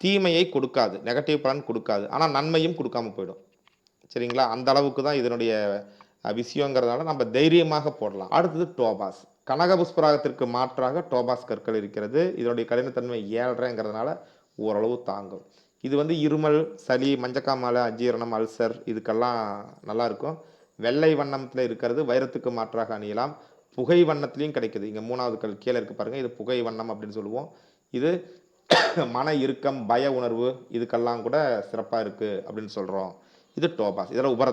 தீமையை கொடுக்காது நெகட்டிவ் பலன் கொடுக்காது. ஆனால் நன்மையும் கொடுக்காம போயிடும். சரிங்களா? அந்த அளவுக்கு தான் இதனுடைய அஹ், விஷயங்கிறதுனால நம்ம தைரியமாக போடலாம். அடுத்தது டோபாஸ். கனக புஷ்பராகத்திற்கு மாற்றாக டோபாஸ் கற்கள் இருக்கிறது. இதனுடைய கடினத்தன்மை ஏழ்றேங்கிறதுனால ஓரளவு தாங்கும். இது வந்து இருமல் சளி மஞ்சக்காமலை அஜீரணம் அல்சர் இதுக்கெல்லாம் நல்லா இருக்கும். வெள்ளை வண்ணத்தில் இருக்கிறது வைரத்துக்கு மாற்றாக அணியலாம். புகை வண்ணத்துலேயும் கிடைக்குது. இங்கே மூணாவது கல் கீழே இருக்குது பாருங்கள் இது புகை வண்ணம் அப்படின்னு சொல்லுவோம். இது மன இறுக்கம் பய உணர்வு இதுக்கெல்லாம் கூட சிறப்பாக இருக்குது அப்படின்னு சொல்கிறோம் இது டோபாஸ். இதெல்லாம் உபர